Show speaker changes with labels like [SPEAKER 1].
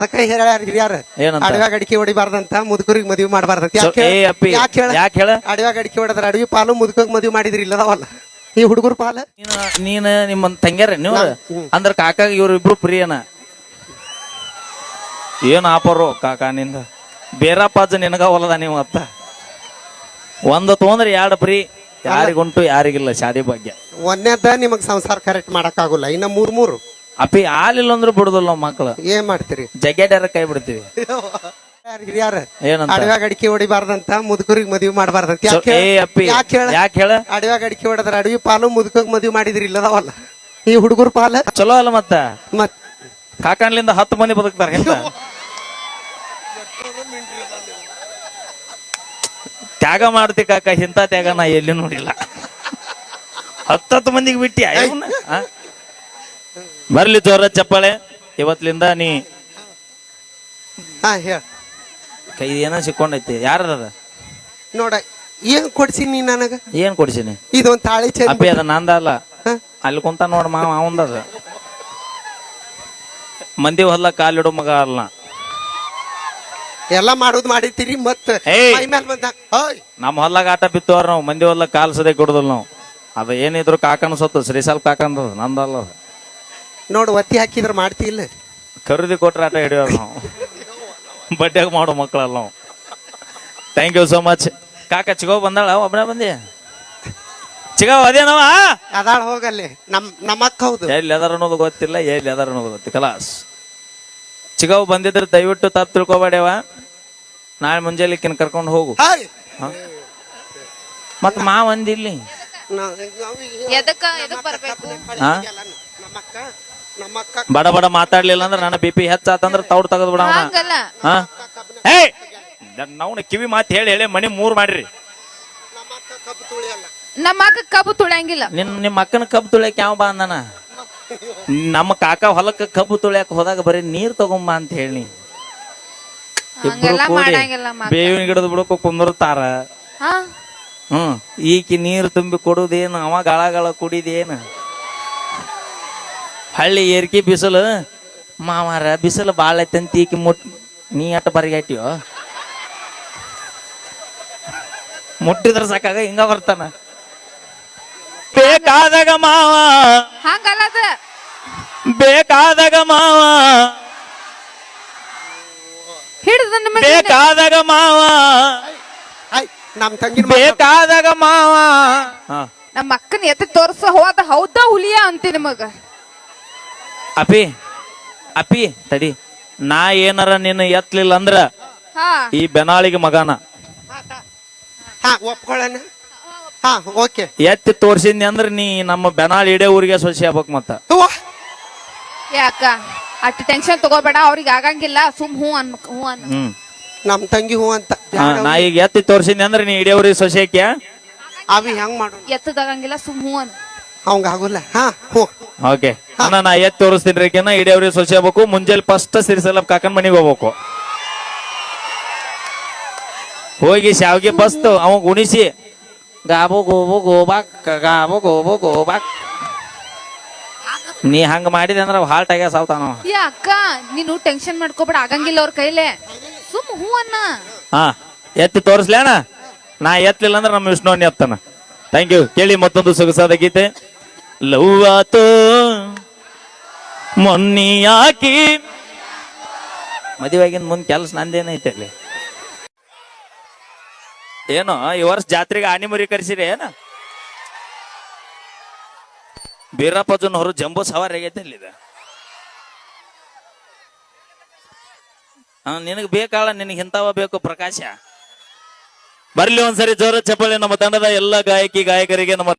[SPEAKER 1] ಅದಕ್ಕ ಹೇಳ್ಯಾರ ಹಿರಿಯಾರ.
[SPEAKER 2] ಏನಂತ?
[SPEAKER 1] ಅಡವ್ಯಾಗ ಅಡಿಕೆ ಹೊಡಿಬಾರ್ದಂತ ಮುದುಕರಿಗೆ ಮದುವೆ ಮಾಡಬಾರ್ದಂತ.
[SPEAKER 2] ಏ ಅಪ್ಪಿ
[SPEAKER 1] ಯಾಕೆ ಹೇಳ
[SPEAKER 2] ಯಾಕೆ ಹೇಳ?
[SPEAKER 1] ಅಡವ್ಯಾಗ ಅಡಿಕೆ ಹೊಡೆದ್ರ ಅಡವಿ ಪಾಲು ಮುದುಕಗ್ ಮದುವೆ ಮಾಡಿದ್ರಿ ಇಲ್ಲದವಲ್ಲ. ಈ ಹುಡುಗರ ಪಾಲ?
[SPEAKER 2] ನೀನ- ನೀನ್ ನಿಮ್ಮ ತಂಗ್ಯಾರ ನೀವು. ಅಂದ್ರ ಕಾಕ ಇವ್ರ ಇಬ್ರು ಪ್ರಿಯನ. ಏನ್ ಆಪರು ಕಾಕ ನಿಂದ? ಬೇರಪ್ಪಾಜ ನಿನಗ ಹೊಲದ ನೀವು ಅತ್ತ ಒಂದ ತೊಂದ್ರೆ ಎರಡು ಪ್ರಿ ಯಾರಿಗುಂಟು ಯಾರಿಗಿಲ್ಲ ಶಾದಿ ಭಾಗ್ಯ.
[SPEAKER 1] ಒಂದೇದ ನಿಮಗ್ ಸಂಸಾರ ಕರೆಕ್ಟ್ ಮಾಡಕ್ ಆಗುಲ್ಲ. ಇನ್ನ ಮೂರ್ ಮೂರು.
[SPEAKER 2] ಅಪ್ಪಿ ಹಾಲಿಲ್ಲ ಅಂದ್ರೂ ಬಿಡುದಿಲ್ಲ ನಾವು ಮಕ್ಳು.
[SPEAKER 1] ಏನ್ ಮಾಡ್ತೀರಿ?
[SPEAKER 2] ಜಗ್ಗೆಡ್ಯಾರ ಕೈ ಬಿಡ್ತೀವಿ.
[SPEAKER 1] ಯಾರ್ ಹಿರಿಯಾರ?
[SPEAKER 2] ಏನಂತ?
[SPEAKER 1] ಅಡವ್ಯಾಗ ಅಡಿಕೆ ಹೊಡಿಬಾರ್ದಂತ ಮುದುಕರಿಗೆ ಮದುವೆ ಮಾಡಬಾರ್ದಂತ. ಯಾಕೆ
[SPEAKER 2] ಏ ಅಪ್ಪಿ
[SPEAKER 1] ಯಾಕೆ ಹೇಳ?
[SPEAKER 2] ಯಾಕೆ ಹೇಳ?
[SPEAKER 1] ಅಡವ್ಯಾಗ ಅಡಿಕೆ ಹೊಡೆದ್ರ ಅಡವಿ ಪಾಲು ಮುದುಕ ಮದುವೆ ಮಾಡಿದ್ರಿ ಇಲ್ಲದವಲ್ಲ. ಈ ಹುಡುಗರ ಪಾಲ?
[SPEAKER 2] ಚಲೋ ಅಲ್ಲ ಮತ್ತ?
[SPEAKER 1] ಮತ್
[SPEAKER 2] ಕಾಕನ್ಲಿಂದ ಹತ್ತು ಮಂದಿ ಬದುಕ್ತಾರ ಎಂತ ತ್ಯಾಗ ಮಾಡ್ತಿ ಕಾಕ ಇಂಥ ತ್ಯಾಗ ನಾ ಎಲ್ಲಿ ನೋಡಿಲ್ಲ. ಹತ್ತತ್ತು ಮಂದಿಗೆ ಬಿಟ್ಟಿ ಬರ್ಲಿ ಜೋರ ಚಪ್ಪಾಳೆ. ಇವತ್ಲಿಂದ ನೀ
[SPEAKER 1] ಹಾ ಹೇಳ.
[SPEAKER 2] ಕೈ ಏನೋ ಸಿಕ್ಕೊಂಡೈತಿ ಯಾರದ
[SPEAKER 1] ನೋಡ ಏನ್ ಕೊಡ್ಸಿ ನೀ ನನಗ?
[SPEAKER 2] ಏನ್ ಕೊಡ್ಸಿನಿ?
[SPEAKER 1] ಇದೊಂದ್ ತಾಳಿ ಚಂದ
[SPEAKER 2] ಅಪ್ಪಿ ಅದ ನಂದ ಅಲ್ಲ.
[SPEAKER 1] ಹ?
[SPEAKER 2] ಅಲ್ಲಿ ಕುಂತ ನೋಡ ಮಾವ ಅವಂದದ. ಮಂದಿ ಹೊಲ್ಲ ಕಾಲಿಡು ಮಗ ಅಲ್ಲ.
[SPEAKER 1] ಎಲ್ಲಾ ಮಾಡೋದ್ ಮಾಡಿರ್ತೀರಿ ಮತ್ತ
[SPEAKER 2] ಏಯ್.
[SPEAKER 1] ಮೈ ಮ್ಯಾಲ್
[SPEAKER 2] ನಮ್ಮ ಹೊಲ್ಲಾಗ ಆಟ ಬಿತ್ತವ್ರ ನಾವು ಮಂದಿ ಹೊಲ್ಲಾಗ ಕಾಲ್ ಸದೇ ಕೊಡುದಿಲ್ಲ ನಾವು. ಅದ ಏನಿದ್ರು ಕಾಕನ ಸೊತ್ತು ಶ್ರೀಸಾಲ್ ಕಾಕಂದ ನಂದಲ್ಲ ಅದು.
[SPEAKER 1] ನೋಡು ಒತ್ತಿ ಹಾಕಿದ್ರೆ ಮಾಡ್ತಿ ಇಲ್ಲ.
[SPEAKER 2] ಖರೀದಿ ಕೊಟ್ರೆ ಆಟ ಹಿಡಿಯೋರು ನಾವು. ಬಡ್ಡ್ಯಾಗ ಮಾಡೋ ಮಕ್ಕಳಲ್ಲ ನಾವು. ಥ್ಯಾಂಕ್ ಯು ಸೋ ಮಚ್ ಕಾಕ ಚಿಗೋ ಬಂದಾಳ? ಒಬ್ಬನೇ ಬಂದಿ? ಚಿಗಾವ್ ಅದೇನವ
[SPEAKER 1] ಅದಾಳ ಹೋಗಲ್ಲಿ. ನಮ್ ಅಕ್ಕ ಹೌದು.
[SPEAKER 2] ಎಲ್ಲಿ ಅದಾರ ಅನ್ನೋದು ಗೊತ್ತಿಲ್ಲ ಎಲ್ಲಿ ಅದಾರ ಅನ್ನೋದು ಗೊತ್ತಿಲ್ಲ. ಕಲಾಸ್ ಚಿಗೋ ಬಂದಿದ್ರೆ ದಯವಿಟ್ಟು ತಪ್ಪು ತಿಳ್ಕೊಬೇಡವ ನಾಳೆ ಮುಂಜಾನೆ ಕಿನ್ ಕರ್ಕೊಂಡು ಹೋಗು.
[SPEAKER 1] ಹಾಯ್
[SPEAKER 2] ಮತ್ ಮಾವ ಅಂದಿಲ್ಲಿ?
[SPEAKER 1] ನಾ- ನಾವ್-
[SPEAKER 3] ಎದಕ್ಕ ಎದಕ್ ಬರ್ಬೇಕು?
[SPEAKER 2] ಹಾ?
[SPEAKER 1] ನಮ್ಮಕ್ಕ ನಮ್ಮಕ್ಕ
[SPEAKER 2] ಬಡ ಬಡ ಮಾತಾಡ್ಲಿಲ್ಲ ಅಂದ್ರೆ ನನ್ನ ಬಿ ಪಿ ಹೆಚ್ಚಾತಂದ್ರ ತೌಡ್ ತೆಗೆದು ಬಿಡ
[SPEAKER 3] ಹಂಗಲ್ಲ.
[SPEAKER 2] ಹಾ? ಹೇ ನಾವು ಕಿವಿ ಮಾತು ಹೇಳಿ ಹೇಳಿ ಮನಿ ಮೂರ್ ಮಾಡ್ರಿ.
[SPEAKER 1] ನಮ್ಮಕ್ಕ ಕಬ್ಬು ತುಳಿಯಲ್ಲ.
[SPEAKER 3] ನಮ್ಮ ಅಕ್ಕ ಕಬ್ಬು ತುಳಿಯಂಗಿಲ್ಲ.
[SPEAKER 2] ನಿನ್ ನಿಮ್ಮ ಅಕ್ಕನ ಕಬ್ಬು ತುಳಿಯಕ್ ಯಾವ ಬಾ ಅಂದನ? ನಮ್ಮ ಕಾಕ ಹೊಲಕ್ಕ ಕಬ್ಬು ತುಳಿಯಕ್ ಹೋದಾಗ ಬರೀ ನೀರ್ ತಗೊಂಬ ಅಂತ ಹೇಳಿ. ಬೇವಿನ ಗಿಡದ ಬಿಡಕ ಕುಂದಿರ್ತಾರ.
[SPEAKER 3] ಹಾ?
[SPEAKER 2] ಹ್ಮ್. ಈಕಿ ನೀರ್ ತುಂಬಿ ಕೊಡುದೇನು ಅವ ಗಳ ಗಳ ಕುಡಿದೇನು? ಹಳ್ಳಿ ಏರ್ಕಿ ಬಿಸಿಲು. ಮಾವಾರ ಬಿಸಿಲು ಬಾಳ ಐತಂತ ಈಕಿ ಮುಟ್ ನೀ ಅಟ್ಟ ಬರಿಗಾಟಿಯೋ ಮುಟ್ಟಿದ್ರ ಸಾಕಾಗ ಹಿಂಗ ಬರ್ತಾನ. ಬೇಕಾದಾಗ ಮಾವ. ಬೇಕಾದಾಗ ಮಾವ.
[SPEAKER 3] ಹಿಡಿದ
[SPEAKER 2] ಬೇಕಾದಾಗ ಮಾವ.
[SPEAKER 1] ಐ ನಮ್ ತಂಗಿ
[SPEAKER 2] ಬೇಕಾದಾಗ ಮಾವ.
[SPEAKER 3] ನಮ್ಮ ಅಕ್ಕನ ಎತ್ತ ತೋರ್ಸ ಹೋದ ಹೌದಾ ಹುಲಿಯ ಅಂತೀನಿ ನಿಮಗ.
[SPEAKER 2] ಅಪಿ ಅಪಿ ತಡಿ. ನಾ ಏನಾರ ನಿನ್ನ ಎತ್ತಲಿಲ್ಲ ಅಂದ್ರ
[SPEAKER 3] ಹಾ.
[SPEAKER 2] ಈ ಬೆನಾಳಿಗೆ ಮಗನ.
[SPEAKER 1] ಹಾ ಒಪ್ಕೊಳ್ಳೋಣ. ಹಾ ಓಕೆ.
[SPEAKER 2] ಎತ್ತಿ ತೋರ್ಸಿದ್ನಿ ಅಂದ್ರ ನೀ ನಮ್ಮ ಬೆನಾಳ್ ಇಡೇ ಊರಿಗೆ ಸೊಸಿ ಆಗ್ಬೇಕ್ ಮತ್ತ.
[SPEAKER 3] ಯಾಕ? ಅಷ್ಟು ಟೆನ್ಷನ್ ತಗೋಬೇಡ ಅವ್ರಿಗೆ ಆಗಂಗಿಲ್ಲ ಸುಮ್ ಹೂ ಅನ್ ಹೂ ಅನ್.
[SPEAKER 2] ಹ್ಮ್.
[SPEAKER 1] ನಮ್ ತಂಗಿ ಹೂ ಅಂತ.
[SPEAKER 2] ಹಾ, ನಾ ಈಗ ಎತ್ತಿ ತೋರ್ಸಿದ್ನಿ ಅಂದ್ರ ನೀ ಇಡೇ ಊರಿಗೆ ಸೊಸಿ ಹಾಕ್ಯ
[SPEAKER 1] ಅವಿ ಹೆಂಗ್ ಮಾಡೋಣ
[SPEAKER 3] ಎತ್ತದಾಗಂಗಿಲ್ಲ ಸುಮ್ ಹೂ ಅನ್.
[SPEAKER 1] ಅವಂಗ ಆಗುಲ್ಲ. ಹಾ ಹ್ಞೂ
[SPEAKER 2] ಓಕೆ. ಅಣ್ಣ ನಾ ಎತ್ತಿ ತೋರಿಸ್ತೀನಿ ರೀಕೆನ ಇಡೀ ಅವ್ರಿಗೆ ಸೊಸಿ ಆಗ್ಬೇಕು. ಮುಂಜಾನೆ ಫಸ್ಟ್ ಸಿರಿಸಲ್ಲ ಕಾಕನ್ ಮನೆಗೆ ಹೋಗ್ಬೇಕು. ಹೋಗಿ ಶಾವ್ಗೆ ಬಸ್ತು ಅವ ಗುಣಿಸಿ ಗಾಬು ಗೋಬು ಗೋಬಾಕ್ ಗಾಬು ಗೋಬು ಗೋಬಾಕ್. ನೀ ಹಂಗ ಮಾಡಿದೆ ಅಂದ್ರೆ ಹಾಲ್ಟ್ ಆಗ್ಯ ಸಾವ್ತಾನವ
[SPEAKER 3] ಏ ಅಕ್ಕ ನೀನು ಟೆನ್ಷನ್ ಮಾಡ್ಕೋಬೇಡ ಆಗಂಗಿಲ್ಲ ಅವ್ರ ಕೈಲೇ. ಸುಮ್ ಹೂ ಅನ್ನ
[SPEAKER 2] ಹಾ ಎತ್ತಿ ಅಣ್ಣ. ನಾ ಎತ್ತಲಿಲ್ಲ ಅಂದ್ರೆ ನಮ್ಮ ವಿಷ್ಣು ಎತ್ತಾನ. ಥ್ಯಾಂಕ್ ಯು ಕೇಳಿ ಮತ್ತೊಂದು ಸೊಗಸಾದ ಗೀತೆ. ಲವ್ ಆತು ಮೊನ್ನಿ ಯಾಕಿ ಮದುವೆಗಿನ ಮುಂದ್ ಕೆಲ್ಸ ನಂದೇನೈತೆ ಅಲ್ಲಿ? ಏನು, ಈ ವರ್ಷ ಜಾತ್ರೆಗೆ ಆನಿ ಮುರಿ ಕರ್ಸಿರಿ, ಏನ? ಬೀರಪ್ಪಜನ್ ಹೊರ ಜಂಬೂ ಸವಾರಿ ಆಗೈತೆ ಅಲ್ಲಿ ಇದು. ಹಾ, ನಿನಗೆ ಬೇಕಾಳ ನಿನಗೆ ಇಂಥವ ಬೇಕು ಪ್ರಕಾಶ. ಬರ್ಲಿ ಒಂದ್ಸರಿ ಜೋರ ಚಪ್ಪಳಿ ನಮ್ಮ ತಂಡದ ಎಲ್ಲ ಗಾಯಕಿ, ಗಾಯಕರಿಗೆ ನಮ್ಮ